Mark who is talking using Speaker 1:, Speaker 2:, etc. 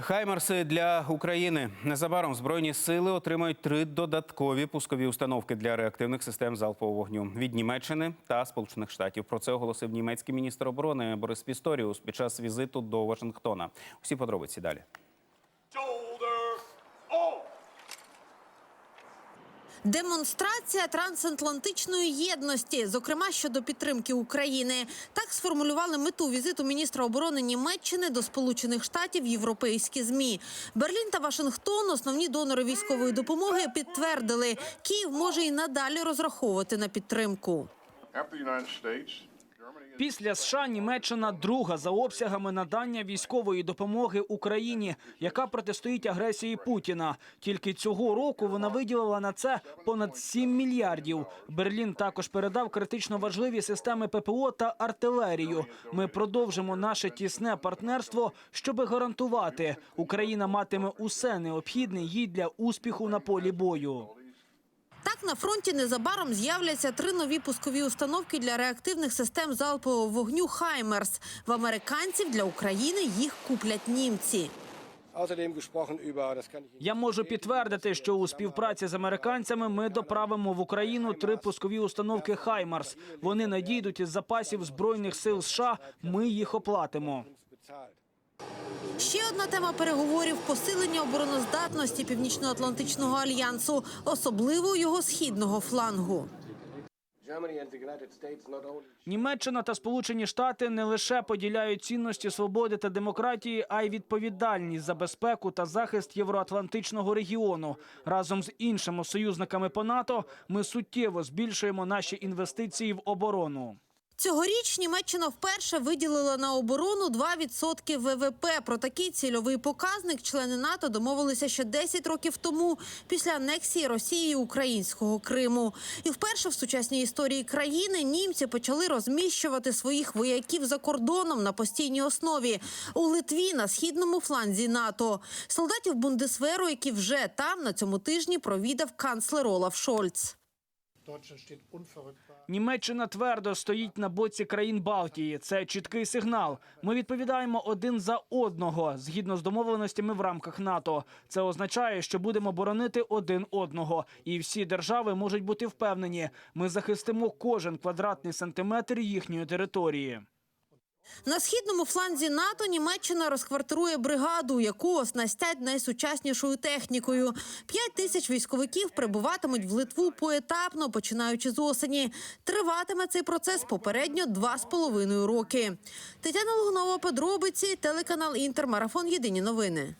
Speaker 1: Хаймарси для України незабаром збройні сили отримають три додаткові пускові установки для реактивних систем залпового вогню від Німеччини та Сполучених Штатів. Про це оголосив німецький міністр оборони Борис Пісторіус під час візиту до Вашингтона. Усі подробиці далі.
Speaker 2: Демонстрація трансатлантичної єдності, зокрема щодо підтримки України, так сформулювали мету візиту міністра оборони Німеччини до Сполучених Штатів європейські змі. Берлін та Вашингтон, основні донори військової допомоги, підтвердили, Київ може і надалі розраховувати на підтримку.
Speaker 3: Після США Німеччина друга за обсягами надання військової допомоги Україні, яка протистоїть агресії Путіна. Тільки цього року вона виділила на це понад 7 мільярдів. Берлін також передав критично важливі системи ППО та артилерію. Ми продовжимо наше тісне партнерство, щоби гарантувати, Україна матиме усе необхідне їй для успіху на полі бою.
Speaker 2: Так на фронті незабаром з'являться три нові пускові установки для реактивних систем залпового вогню Хаймерс. В американців для України їх куплять німці.
Speaker 3: Я можу підтвердити, що у співпраці з американцями ми доправимо в Україну три пускові установки Хаймарс. Вони надійдуть із запасів збройних сил США. Ми їх оплатимо.
Speaker 2: Ще одна тема переговорів посилення обороноздатності Північно-Атлантичного альянсу, особливо його східного флангу.
Speaker 3: Німеччина та Сполучені Штати не лише поділяють цінності свободи та демократії, а й відповідальність за безпеку та захист євроатлантичного регіону. Разом з іншими союзниками по НАТО ми суттєво збільшуємо наші інвестиції в оборону.
Speaker 2: Цьогоріч Німеччина вперше виділила на оборону 2% ВВП. Про такий цільовий показник члени НАТО домовилися ще 10 років тому після анексії Росії українського Криму. І вперше в сучасній історії країни німці почали розміщувати своїх вояків за кордоном на постійній основі у Литві на східному фланзі НАТО. Солдатів Бундесверу, які вже там на цьому тижні провідав канцлер Олаф Шольц.
Speaker 3: Німеччина твердо стоїть на боці країн Балтії. Це чіткий сигнал. Ми відповідаємо один за одного згідно з домовленостями в рамках НАТО. Це означає, що будемо боронити один одного, і всі держави можуть бути впевнені. Ми захистимо кожен квадратний сантиметр їхньої території.
Speaker 2: На східному фланзі НАТО Німеччина розквартирує бригаду, яку оснастять найсучаснішою технікою. П'ять тисяч військовиків прибуватимуть в Литву поетапно, починаючи з осені. Триватиме цей процес попередньо два з половиною роки. Тетяна Лугнова, подробиці, телеканал Інтермарафон. Єдині новини.